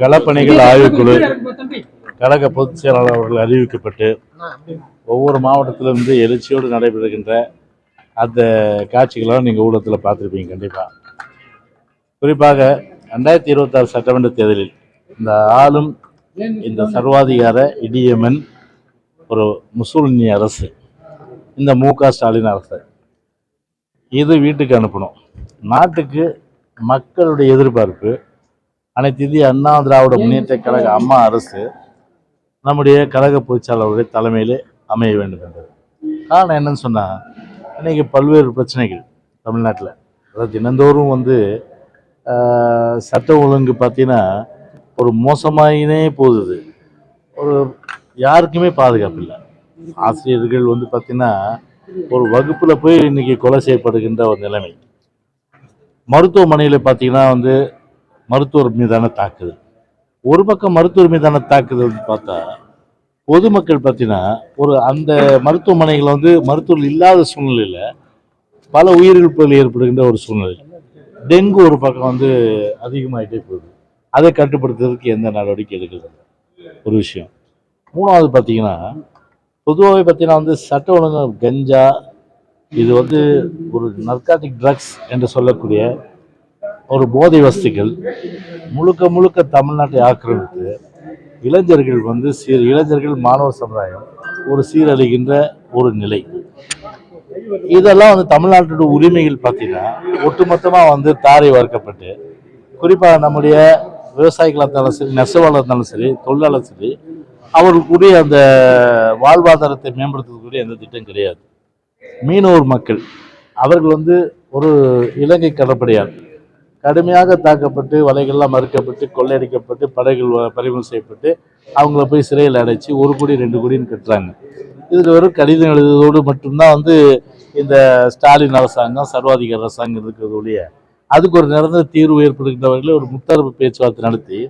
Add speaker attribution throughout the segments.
Speaker 1: களப்பணிகள் ஆய்வுக்குழு கழக பொதுச் செயலாளர் அவர்கள் அறிவிக்கப்பட்டு ஒவ்வொரு மாவட்டத்திலிருந்து எழுச்சியோடு நடைபெறுகின்ற அந்த காட்சிகளெல்லாம் நீங்கள் ஊடகத்தில் பார்த்துருப்பீங்க கண்டிப்பாக குறிப்பாக ரெண்டாயிரத்தி இருபத்தாறு சட்டமன்ற தேர்தலில் இந்த ஆளும் இந்த சர்வாதிகார இடியமன் ஒரு முசோலினி அரசு இந்த மு க ஸ்டாலின் அரசு இது வீட்டுக்கு அனுப்பணும். நாட்டுக்கு மக்களுடைய எதிர்பார்ப்பு அனைத்து இந்திய அண்ணா திராவிட முன்னேற்ற கழக அம்மா அரசு நம்முடைய கழக பொதுச்செயலாளருடைய தலைமையிலே அமைய வேண்டும் என்றது காரணம் என்னன்னு சொன்னால் இன்னைக்கு பல்வேறு பிரச்சனைகள் தமிழ்நாட்டில். அதாவது தினந்தோறும் வந்து சட்ட ஒழுங்கு பார்த்தீங்கன்னா ஒரு மோசமாயினே போகுது. ஒரு யாருக்குமே பாதுகாப்பு இல்லை. ஆசிரியர்கள் வந்து பார்த்தீங்கன்னா ஒரு வகுப்பில் போய் இன்னைக்கு கொலை செய்யப்படுகின்ற ஒரு நிலைமை. மருத்துவமனையில் பார்த்தீங்கன்னா வந்து மருத்துவர் மீதான தாக்குதல். ஒரு பக்கம் மருத்துவர் மீதான தாக்குதல் பார்த்தா பொதுமக்கள் பார்த்தீங்கன்னா ஒரு அந்த மருத்துவமனைகள் வந்து மருத்துவர்கள் இல்லாத சூழ்நிலையில் பல உயிரிழப்புகள் ஏற்படுகின்ற ஒரு சூழ்நிலை. டெங்கு ஒரு பக்கம் வந்து அதிகமாகிட்டே போகுது. அதை கட்டுப்படுத்துறதுக்கு எந்த நடவடிக்கை எடுக்கிறது? ஒரு விஷயம். மூணாவது பார்த்தீங்கன்னா பொதுவாகவே பார்த்தீங்கன்னா வந்து சட்ட ஒழுங்கு கஞ்சா இது வந்து ஒரு நர்காட்டிக் ட்ரக்ஸ் என்று சொல்லக்கூடிய ஒரு போதை வஸ்துக்கள் முழுக்க முழுக்க தமிழ்நாட்டை ஆக்கிரமித்து இளைஞர்கள் வந்து சீர் இளைஞர்கள் மாணவ சமுதாயம் ஒரு சீரழிகின்ற ஒரு நிலை. இதெல்லாம் வந்து தமிழ்நாட்டோட உரிமைகள் பார்த்தீங்கன்னா ஒட்டுமொத்தமாக வந்து தாரை வறுக்கப்பட்டு குறிப்பாக நம்முடைய விவசாயிகளாக இருந்தாலும் சரி நெசவாளர் இருந்தாலும் சரி தொழிலாளர் சரி அவர்களுக்குரிய அந்த வாழ்வாதாரத்தை மேம்படுத்துறதுக்குரிய எந்த திட்டம் கிடையாது. மீனவர் மக்கள் அவர்கள் வந்து ஒரு இலங்கை கடற்படையார் கடுமையாக தாக்கப்பட்டு வலைகள்லாம் மறுக்கப்பட்டு கொள்ளையடிக்கப்பட்டு படைகள் பறிமுதல் செய்யப்பட்டு அவங்கள போய் சிறையில் அடைச்சி ஒரு கோடி ரெண்டு கோடின்னு கட்டுறாங்க. இதுக்கு வெறும் கடிதம் எழுதுவதோடு மட்டும்தான் வந்து இந்த ஸ்டாலின் அரசாங்கம் சர்வாதிகார அரசாங்கம் இருக்கிறது ஒழிய அதுக்கு ஒரு நிரந்தர தீர்வு ஏற்படுகின்றவர்களே ஒரு முத்தரப்பு பேச்சுவார்த்தை நடத்தி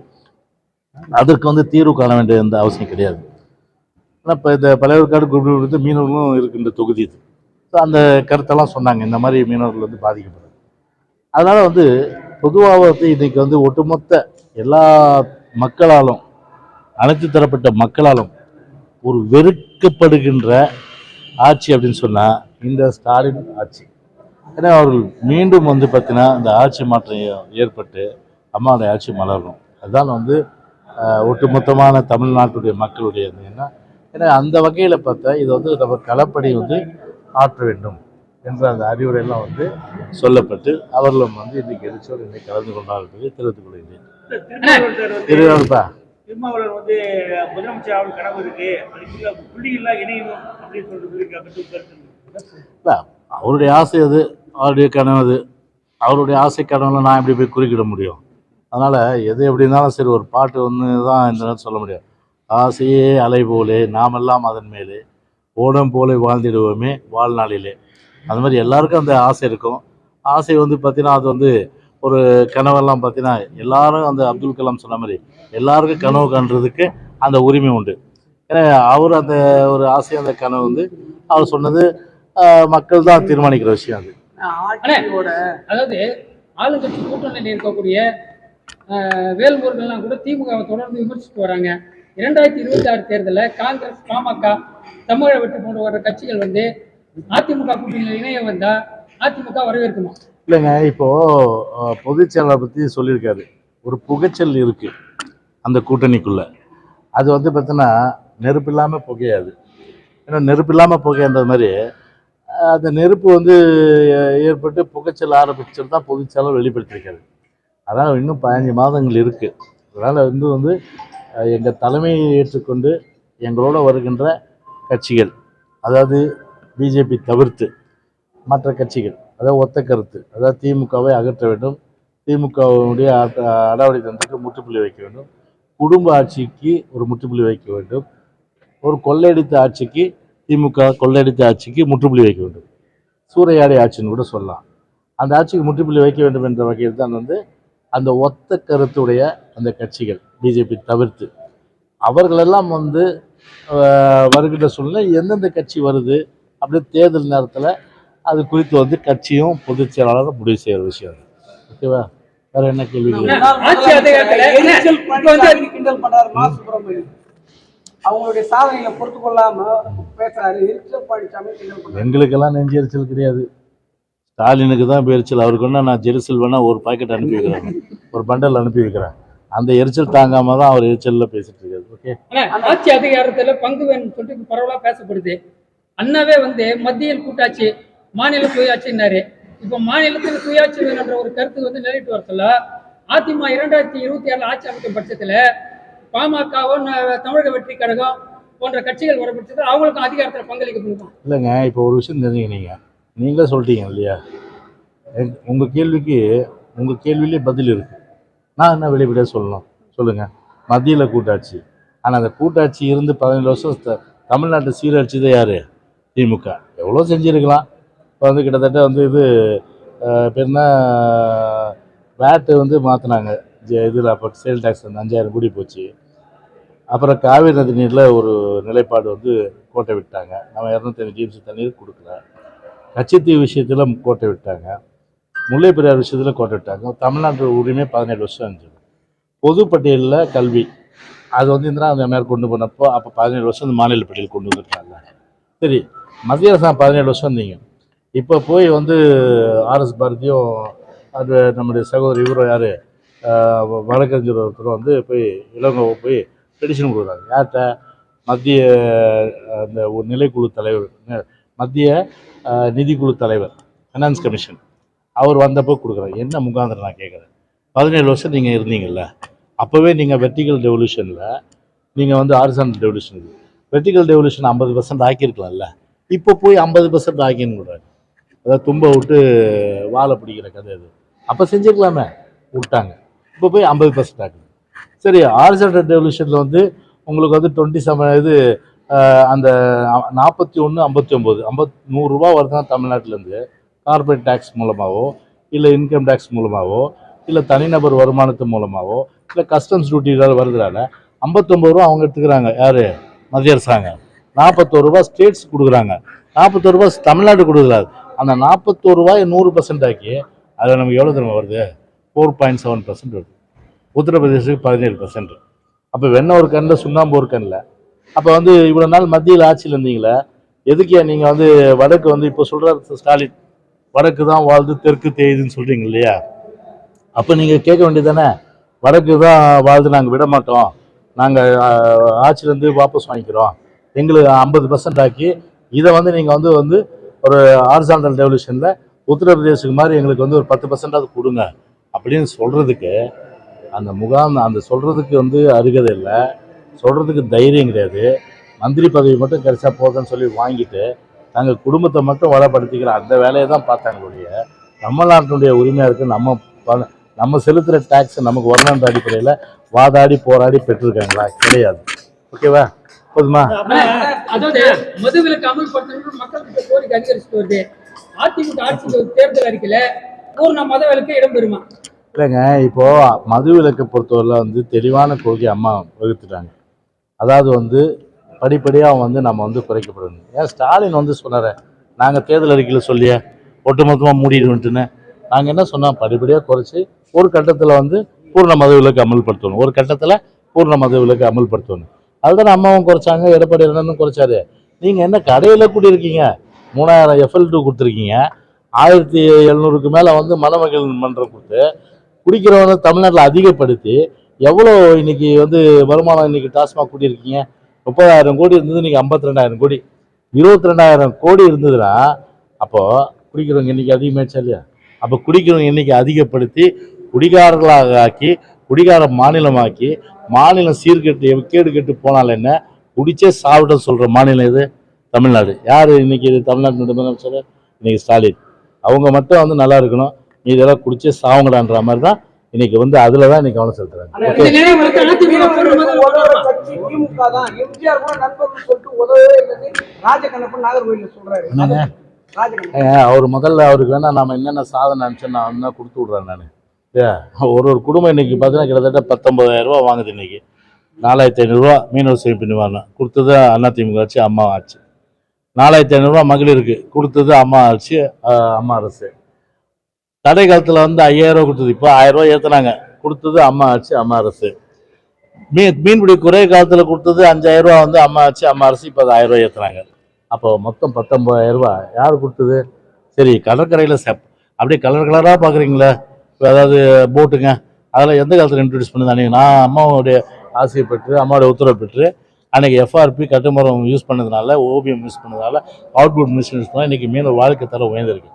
Speaker 1: அதற்கு வந்து தீர்வு காண வேண்டிய எந்த அவசியம் கிடையாது. ஆனால் இப்போ இந்த பழையவர்காடு குறிப்பிட்டு மீனவர்களும் இருக்கின்ற தொகுதி இது. ஸோ அந்த கருத்தெல்லாம் சொன்னாங்க. இந்த மாதிரி மீனவர்கள் வந்து பாதிக்கப்படுது அதனால் வந்து பொதுவாக வந்து இன்னைக்கு வந்து ஒட்டுமொத்த எல்லா மக்களாலும் அனைத்து தரப்பட்ட மக்களாலும் ஒரு வெறுக்கப்படுகின்ற ஆட்சி அப்படின்னு சொன்னால் இந்த ஸ்டாலின் ஆட்சி. ஏன்னா அவர்கள் மீண்டும் வந்து பார்த்தீங்கன்னா இந்த ஆட்சி மாற்றம் ஏ- ஏற்பட்டு அம்மாவுடைய ஆட்சி மலரணும். அதுதான் வந்து ஒட்டுமொத்தமான தமிழ்நாட்டுடைய மக்களுடைய ஏன்னா ஏன்னா அந்த வகையில் பார்த்தா இது வந்து நம்ம களப்படி வந்து ஆற்ற வேண்டும். என்ற அந்த அறிவுரையெல்லாம் வந்து சொல்லப்பட்டு அவர்களும் வந்து இன்னைக்கு எழுச்சியோடு இன்னைக்கு கலந்து கொண்டார்கள் தெரிவித்துக் கொள்கிறேன். திருவாரூர்ப்பா
Speaker 2: வந்து முதலமைச்சர் கனவு இருக்கு. புள்ளிகள்லாம் இணையணும் அப்படின்னு சொல்றது
Speaker 1: அவருடைய ஆசை அது அவருடைய கனவு அது. அவருடைய ஆசை கனவுல நான் எப்படி போய் குறுக்கிட முடியும்? அதனால் எது எப்படி இருந்தாலும் சரி ஒரு பாட்டு ஒன்று தான் இந்த நேரத்தில் சொல்ல முடியும். ஆசையே அலை போலே நாமெல்லாம் அதன் மேலே. ஓடம் போலே வாழ்ந்திடுவோமே வாழ்நாளிலே. அது மாதிரி எல்லாருக்கும் அந்த ஆசை இருக்கும். ஆசை வந்து பார்த்தீங்கன்னா அது வந்து ஒரு கனவெல்லாம் பார்த்தீங்கன்னா எல்லாரும் அந்த அப்துல் கலாம் சொன்ன மாதிரி எல்லாருக்கும் கனவு காண்றதுக்கு அந்த உரிமை உண்டு. ஏன்னா அவர் அந்த ஒரு ஆசை அந்த கனவு வந்து அவர் சொன்னது ஆஹ், மக்கள் தான் தீர்மானிக்கிற விஷயம் அது.
Speaker 3: அதாவது ஆளுங்கட்சி கூட்டணியில் இருக்கக்கூடிய வேல்முருகன்லாம் கூட திமுகவை தொடர்ந்து விமர்சித்து வராங்க. இரண்டாயிரத்தி இருபத்தி ஆறு தேர்தலில் காங்கிரஸ் பாமக தமிழக வெற்றி போன்ற வர கட்சிகள் வந்து அதிமுக கூட்டணியில் இணைய வந்தா அதிமுக வரவேற்குமா?
Speaker 1: இல்லைங்க இப்போ பொதுச்செயலாளர் பற்றி சொல்லியிருக்காரு. ஒரு புகைச்சல் இருக்கு அந்த கூட்டணிக்குள்ள. அது வந்து பார்த்தீங்கன்னா நெருப்பு இல்லாமல் புகையாது. ஏன்னா நெருப்பு இல்லாமல் புகைன்ற மாதிரி அந்த நெருப்பு வந்து ஏற்பட்டு புகைச்சல் ஆரம்பிச்சது தான் பொதுச்செயலாளர் வெளிப்படுத்தியிருக்காரு. அதனால் இன்னும் பதினஞ்சு மாதங்கள் இருக்குது அதனால் வந்து வந்து எங்கள் தலைமையை ஏற்றுக்கொண்டு எங்களோட வருகின்ற கட்சிகள் அதாவது பிஜேபி தவிர்த்து மற்ற கட்சிகள் அதாவது ஒத்த கருத்து அதாவது திமுகவை அகற்ற வேண்டும் திமுகவுடைய அடாவடி தந்தத்துக்கு முற்றுப்புள்ளி வைக்க வேண்டும் குடும்ப ஆட்சிக்கு ஒரு முற்றுப்புள்ளி வைக்க வேண்டும் ஒரு கொள்ளையடித்த ஆட்சிக்கு திமுக கொள்ளையடித்த ஆட்சிக்கு முற்றுப்புள்ளி வைக்க வேண்டும். சூறையாடி ஆட்சின்னு கூட சொல்லலாம். அந்த ஆட்சிக்கு முற்றுப்புள்ளி வைக்க வேண்டும் என்ற வகையில் தான் வந்து அந்த ஒத்த கருத்துடைய அந்த கட்சிகள் பிஜேபி தவிர்த்து. அவர்களெல்லாம் வந்து வருகின்ற சூழ்நிலை எந்தெந்த கட்சி வருது அப்படியே தேர்தல் நேரத்தில் அது குறித்து வந்து கட்சியும் பொதுச் செயலாளரும் முடிவு செய்கிற விஷயம் ஓகேவா? வேற என்ன கேள்வி
Speaker 4: அவங்களுடைய சாதனைகளை பொறுத்து கொள்ளாம பேசுறாரு.
Speaker 1: எங்களுக்கெல்லாம் நெஞ்சு எரிச்சல் கிடையாது. ஸ்டாலினுக்கு தான் இப்ப எரிச்சல். அவருக்கு வேணா நான் ஜெருசல் வேணா ஒரு பாக்கெட் அனுப்பி வைக்கிறேன். ஒரு பண்டல் அனுப்பி வைக்கிறேன். அந்த எரிச்சல் தாங்காம தான் அவர் எரிச்சல்ல பேசிட்டு இருக்காரு. ஓகே?
Speaker 3: ஆட்சி அதிகாரத்துல பங்கு வேணும்னு சொல்லிட்டு பரவலா பேசப்படுது. அண்ணாவே வந்து மத்தியில் கூட்டாட்சி மாநில சுயாட்சின்னாரு. இப்போ மாநிலத்தில் சுயாட்சி வேணுன்ற ஒரு கருத்து வந்து நிலையிட்டு வர சொல்ல அதிமுக இரண்டாயிரத்தி இருபத்தி ஆறுல ஆட்சி அமைக்கும் பட்சத்தில் பாமகவும் தமிழக வெற்றி கழகம் போன்ற கட்சிகள் வர பட்சத்தில் அவங்களுக்கும் அதிகாரத்தில் பங்களிக்க முடியும்?
Speaker 1: இல்லைங்க இப்போ ஒரு விஷயம் தெரிஞ்சுங்க நீங்கள் நீங்களே சொல்லிட்டீங்க இல்லையா? உங்கள் கேள்விக்கு உங்கள் கேள்வியிலே பதில் இருக்கு. நான் என்ன வெளிப்படையாக சொல்லணும்? சொல்லுங்கள் மத்தியில் கூட்டாட்சி. ஆனால் அந்த கூட்டாட்சி இருந்து பதினேழு வருஷம் தமிழ்நாட்டை சீரழிச்சது யாரு? திமுக. எவ்வளோ செஞ்சுருக்கலாம்? இப்போ வந்து கிட்டத்தட்ட வந்து இது அஹ், என்ன வேட்டு வந்து மாற்றினாங்க இதில் அப்போ சேல் டேக்ஸ் வந்து அஞ்சாயிரம் கூடி போச்சு. அப்புறம் காவிரி நதி நீரில் ஒரு நிலைப்பாடு வந்து கோட்டை விட்டாங்க. நம்ம இரநூத்தஞ்சு ஜிஎம்சி தண்ணீர் கொடுக்கல. கச்சத்தீவு விஷயத்தில் கோட்டை விட்டாங்க. முல்லை பெரியார் விஷயத்தில் கோட்டை விட்டாங்க. தமிழ்நாட்டு உரிமை பதினேழு வருஷம் இருந்துச்சு பொது பட்டியலில் கல்வி. அது வந்து இந்திரா அந்த மாதிரி கொண்டு போனப்போ அப்போ பதினேழு வருஷம் அந்த மாநில பட்டியல் கொண்டு வந்துருக்காங்க. சரி மத்திய அரசாங்கம் பதினேழு வருஷம் இருந்தீங்க. இப்போ போய் வந்து ஆர்எஸ் பாரதியும் அது நம்முடைய சகோதரி இவரும் யார்? வழக்கறிஞர் ஒருத்தரும் வந்து போய் இளங்கோ போய் பெடிஷன் கொடுக்குறாங்க யார்கிட்ட? மத்திய அந்த ஒரு நிலைக்குழு தலைவர் மத்திய நிதிக்குழு தலைவர் ஃபைனான்ஸ் கமிஷன் அவர் வந்தப்போ கொடுக்குறாரு. என்ன முகாந்திரம் நான் கேட்குறேன். பதினேழு வருஷம் நீங்கள் இருந்தீங்கல்ல. அப்போவே நீங்கள் வெர்டிகல் டெவல்யூஷனில் நீங்கள் வந்து ஹாரிசான்டல் டெவல்யூஷன் இது வெர்டிகல் டெவல்யூஷன் ஐம்பது பர்சன்ட் ஆக்கியிருக்கலாம்ல. இப்போ போய் ஐம்பது பர்சன்ட் ஆகின்னு விடுறாங்க அதாவது தும்ப விட்டு வாழை பிடிக்கிற கதை அது. அப்போ செஞ்சுக்கலாமே விட்டாங்க. இப்போ போய் ஐம்பது பர்சன்ட் ஆகுது. சரி ஹாரிசான்டல் ரெவல்யூஷனில் வந்து உங்களுக்கு வந்து டுவெண்ட்டி செவன் இது அந்த நாற்பத்தி ஒன்று ஐம்பத்தி ஒம்பது ஐம்பத் நூறுரூவா வருதுன்னா தமிழ்நாட்டிலேருந்து. கார்பரேட் டேக்ஸ் மூலமாகவோ இல்லை இன்கம் டேக்ஸ் மூலமாகவோ இல்லை தனிநபர் வருமானத்து மூலமாகவோ இல்லை கஸ்டம்ஸ் டியூட்டிகள் வருதுனால ஐம்பத்தொம்பது ரூபா அவங்க எடுத்துக்கிறாங்க. யார்? மத்திய அரசாங்கம். நாற்பத்தோரு ரூபா ஸ்டேட்ஸ் கொடுக்குறாங்க. நாற்பத்தோரு ரூபா தமிழ்நாடு கொடுக்குறாரு. அந்த நாற்பத்தோரு ரூபாய் நூறு பர்சன்ட் ஆக்கி அதில் நமக்கு எவ்வளோ தூரம் வருது? ஃபோர் பாயிண்ட் செவன் பர்சன்ட் வருது. உத்தரப்பிரதேசத்துக்கு பதினேழு பர்சன்ட் அப்போ வெண்ணெய் ஒரு கண்ணில் சுண்ணாம்பு ஒரு கண்ணில் அப்போ வந்து இவ்வளோ நாள் மத்தியில் ஆட்சியில் இருந்தீங்களே எதுக்கே நீங்கள் வந்து வடக்கு வந்து இப்போ சொல்கிறார் ஸ்டாலின்? வடக்கு தான் வாழ்ந்து தெற்கு தேயுதுன்னு சொல்கிறீங்க இல்லையா? அப்போ நீங்கள் கேட்க வேண்டியது தானே வடக்கு தான் வாழ்ந்து நாங்கள் விட மாட்டோம். நாங்கள் ஆட்சியிலேருந்து வாபஸ் வாங்கிக்கிறோம். எங்களுக்கு ஐம்பது பர்சன்ட் ஆக்கி இதை வந்து நீங்கள் வந்து வந்து ஒரு ஹாரிசான்டல் ரெவல்யூஷனில் உத்தரப்பிரதேசுக்கு மாதிரி எங்களுக்கு வந்து ஒரு பத்து பர்சன்டாவது கொடுங்க. அப்படின்னு சொல்கிறதுக்கு அந்த முகாம் அந்த சொல்கிறதுக்கு வந்து அருகதை இல்லை. சொல்கிறதுக்கு தைரியம் கிடையாது. மந்திரி பதவி மட்டும் கிடைச்சா போதும்னு சொல்லி வாங்கிட்டு நாங்கள் குடும்பத்தை மட்டும் வளப்படுத்திக்கிற அந்த வேலையை தான் பார்த்தாங்களுடைய நம்ம நாட்டினுடைய உரிமையாக இருக்குது நம்ம பண- நம்ம செலுத்துகிற டேக்ஸ் நமக்கு வரணுன்ற அடிப்படையில் வாதாடி போராடி பெற்றிருக்காங்களா? கிடையாது. ஓகேவா போதுமா?
Speaker 3: அதாவது மதுவிலக்கு அமல்படுத்தணும் மக்கள் கிட்ட கோரிக்கை அதிகரிச்சுட்டு வருது. அதிமுக ஆட்சி தேர்தல் அறிக்கையில பூர்ண மத விலக்கு இடம்பெறுமா
Speaker 1: இல்லைங்க இப்போ மது விலக்கை பொறுத்தவரை வந்து தெளிவான கொள்கை அம்மா வகுத்துட்டாங்க. அதாவது வந்து படிப்படியாக வந்து நம்ம வந்து குறைக்கப்படணும். ஏன் ஸ்டாலின் வந்து சொன்னார் நாங்கள் தேர்தல் அறிக்கையில் சொல்லியே ஒட்டுமொத்தமாக மூடிடுவோன்ட்டுன்னு. நாங்கள் என்ன சொன்னோம்? படிப்படியாக குறைச்சி ஒரு கட்டத்தில் வந்து பூர்ண மத விலக்கு அமல்படுத்தணும். ஒரு கட்டத்தில் பூர்ண மத விலக்கு அமல்படுத்தணும். அதுதான் அம்மாவும் குறைச்சாங்க எடப்பாடி அண்ணனும் குறைச்சாரு. நீங்கள் என்ன கடையில் கூட்டியிருக்கீங்க மூணாயிரம் எஃப்எல் டூ கொடுத்துருக்கீங்க. ஆயிரத்தி எழுநூறுக்கு மேலே வந்து மணமகள் மன்றம் கொடுத்து குடிக்கிறவங்க தமிழ்நாட்டில் அதிகப்படுத்தி எவ்வளோ இன்னைக்கு வந்து வருமானம் இன்னைக்கு டாஸ்மாக் கூட்டியிருக்கீங்க முப்பதாயிரம் கோடி இருந்தது இன்னைக்கு ஐம்பத்தி ரெண்டாயிரம் கோடி. இருபத்தி ரெண்டாயிரம் கோடி இருந்ததுன்னா அப்போது குடிக்கிறவங்க இன்னைக்கு அதிகமாச்சா இல்லையா? அப்போ குடிக்கிறவங்க இன்னைக்கு அதிகப்படுத்தி குடிகாரர்களாக ஆக்கி குடிகார மாநிலமாக்கி மாநிலம் சீர்கெட்டு கேடு கெட்டு போனால் என்ன? குடிச்சே சாப்பிட சொல்ற மாநிலம் இது தமிழ்நாடு. யார் இன்னைக்கு இது தமிழ்நாட்டினுடைய முதலமைச்சர் இன்னைக்கு ஸ்டாலின். அவங்க மட்டும் வந்து நல்லா இருக்கணும். நீ இதெல்லாம் குடிச்சே சாவுங்கடான்ற மாதிரி தான் இன்னைக்கு வந்து அதில் தான் இன்னைக்கு கவனம் செலுத்துறாங்க. அவர் முதல்ல அவருக்கு வேணா நம்ம என்னென்ன சாதனை அனுப்பிச்சு நான் வந்து கொடுத்து விட்றேன் நான்? ஒரு ஒரு குடும்பம் இன்னைக்கு பார்த்தீங்கன்னா கிட்டத்தட்ட பத்தொன்பதாயிரம் ரூபா வாங்குது இன்னைக்கு. நாலாயிரத்தி ஐநூறுரூவா மீனவர் சேமிப்பு நிவாரணம். கொடுத்தது அதிமுக ஆச்சு அம்மா ஆச்சு நாலாயிரத்தி ஐநூறுரூவா மகளிருக்கு கொடுத்தது அம்மா ஆச்சு அம்மா அரசு. தடை காலத்தில் வந்து ஐயாயிரரூவா கொடுத்தது. இப்போ ஆயிரம் ஏற்றுனாங்க கொடுத்தது அம்மா ஆச்சு அம்மா அரசு. மீன் மீன்பிடி குறை காலத்தில் கொடுத்தது அஞ்சாயிரரூவா வந்து அம்மா ஆச்சு அம்மா அரசு. இப்போ அது ஆயிரரூவா ஏற்றுனாங்க அப்போ மொத்தம் பத்தொம்பதாயிரரூவா யார் கொடுத்தது? சரி கடற்கரையில் செப் அப்படியே கலர் கலராக பார்க்குறீங்களே அதாவது போட்டுங்க. அதெல்லாம் எந்த காலத்தில் இன்ட்ரடியூஸ் பண்ணுது நான் அம்மாவுடைய ஆசையை பெற்று அம்மாவுடைய உத்தரவு பெற்று அன்றைக்கி எஃப்ஆர்பி கட்டுமரம் யூஸ் பண்ணதுனால ஓபிஎம் யூஸ் பண்ணதால அவுட்புட் மிஷின் யூஸ் பண்ணால் இன்றைக்கி மீன் வாழ்க்கை தர உயர்ந்திருக்கு.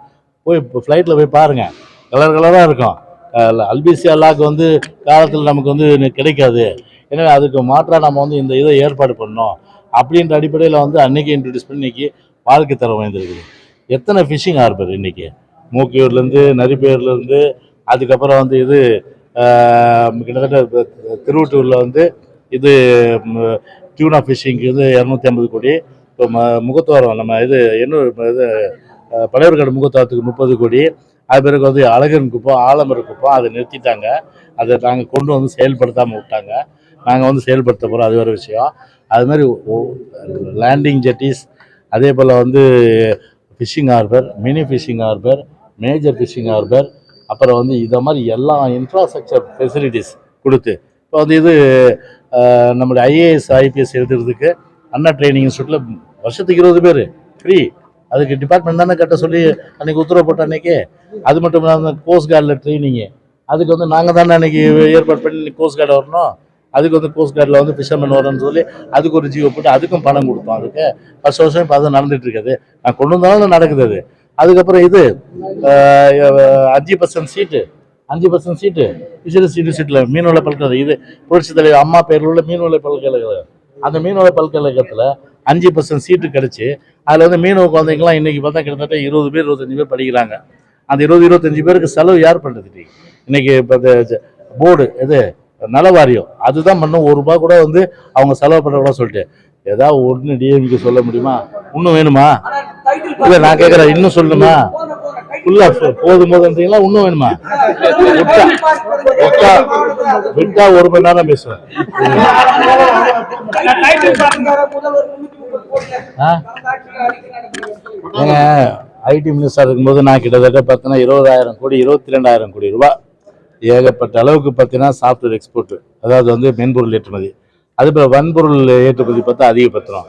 Speaker 1: போய் இப்போ ஃப்ளைட்டில் போய் பாருங்கள் கலர் கலராக இருக்கும். அல்பிசி அல்லாக்கு வந்து காலத்தில் நமக்கு வந்து கிடைக்காது. எனவே அதுக்கு மாற்றாக நம்ம வந்து இந்த இதை ஏற்பாடு பண்ணோம் அப்படின்ற அடிப்படையில் வந்து அன்னைக்கு இன்ட்ரடியூஸ் பண்ணி இன்றைக்கி வாழ்க்கை தரம் வாய்ந்திருக்குது எத்தனை ஃபிஷிங் ஹார்பர் இன்றைக்கி மூக்கியூர்லேருந்து நரிப்பேர்லேருந்து அதுக்கப்புறம் வந்து இது கிட்டத்தட்ட திருவட்டூரில் திருவொட்டூரில் வந்து இது டியூனா ஃபிஷிங்க்கு வந்து இரநூத்தி ஐம்பது கோடி. இப்போ ம முகத்துவாரம் நம்ம இது இன்னொரு இது ஆஹ், முகத்துவாரத்துக்கு முப்பது கோடி. அது பிறகு வந்து அழகன் குப்பம் ஆலமர் குப்பம் அதை நிறுத்திட்டாங்க. அதை நாங்கள் கொண்டு வந்து செயல்படுத்தாமல் விட்டாங்க. நாங்கள் வந்து செயல்படுத்த போகிறோம் அது வேறு விஷயம். அது மாதிரி லேண்டிங் ஜெட்டிஸ் அதே போல் வந்து fishing harbour mini fishing harbour major fishing harbour அப்புறம் வந்து இதை மாதிரி எல்லா இன்ஃப்ராஸ்ட்ரக்சர் ஃபெசிலிட்டிஸ் கொடுத்து இப்போ வந்து இது நம்முடைய நம்மளுடைய ஐஏஎஸ் ஐபிஎஸ் எழுதுறதுக்கு அண்ணா ட்ரைனிங் இன்ஸ்டியூட்டில் வருஷத்துக்கு இருபது பேர் ஃப்ரீ அதுக்கு டிபார்ட்மெண்ட் தானே கட்ட சொல்லி அன்னைக்கு உத்தரவு போட்ட அன்னைக்கு. அது மட்டும் இல்லாமல் கோஸ்ட் கார்டில் ட்ரைனிங்கு அதுக்கு வந்து நாங்கள் தானே அன்னைக்கு ஏற்பாடு பண்ணி கோஸ்ட் கார்டு வரணும். அதுக்கு வந்து கோஸ்ட் கார்டில் வந்து ஃபிஷர்மேன் வரணும்னு சொல்லி அதுக்கு ஒரு ஜியோ போட்டு அதுக்கும் பணம் கொடுத்தோம். அதுக்கு ஃபஸ்ட் வருஷம் இப்போ அது நடந்துட்டு இருக்காது. நான் கொண்டு வந்தாலும் நடக்குது அது. அதுக்கப்புறம் இது ஆஹ், அஞ்சு பர்சன்ட் சீட்டு அஞ்சு பர்சன்ட் சீட்டு விசிறஸ் யூனிவர்சிட்டியில் மீன்வள பல்கலை இது புரட்சி தலைவர் அம்மா பேரில் உள்ள மீன்வள பல்கலைக்கழகம். அந்த மீன்வள பல்கலைக்கழகத்தில் அஞ்சு பர்சன்ட் சீட்டு கிடச்சி அதில் வந்து மீனவ குழந்தைங்களாம் இன்னைக்கு பார்த்தா கிட்டத்தட்ட இருபது பேர் இருபத்தஞ்சு பேர் படிக்கிறாங்க. அந்த இருபது இருபத்தஞ்சு பேருக்கு செலவு யார் பண்ணுறது இன்னைக்கு இப்போ இந்த போர்டு இது நல வாரியம் அதுதான் பண்ணும். ஒரு ரூபா கூட வந்து அவங்க செலவு பண்ண கூட சொல்லிட்டு ஏதாவது ஒன்று டிஎம்கே சொல்ல முடியுமா? இன்னும் வேணுமா? இல்லை நான் கேட்குறேன் இன்னும்
Speaker 4: title
Speaker 1: ஃபுல்லா போதும் போதுன்றீங்களா இன்னும் வேணுமா? விட்டா விட்டா விட்டா ஒரு மணி நேரம் பேசுவேன். ஏங்க ஐடி மினிஸ்டர் இருக்கும்போது நான் கிட்டத்தட்ட பார்த்தீங்கன்னா இருபதாயிரம் கோடி இருபத்தி ரெண்டாயிரம் கோடி ரூபாய் ஏகப்பட்ட அளவுக்கு பார்த்தீங்கன்னா சாஃப்ட்வேர் எக்ஸ்போர்ட் அதாவது வந்து மென்பொருள் ஏற்றுமதி. அது போல் வன்பொருள் ஏற்றுமதி பார்த்தா அதிகப்படுத்துகிறோம்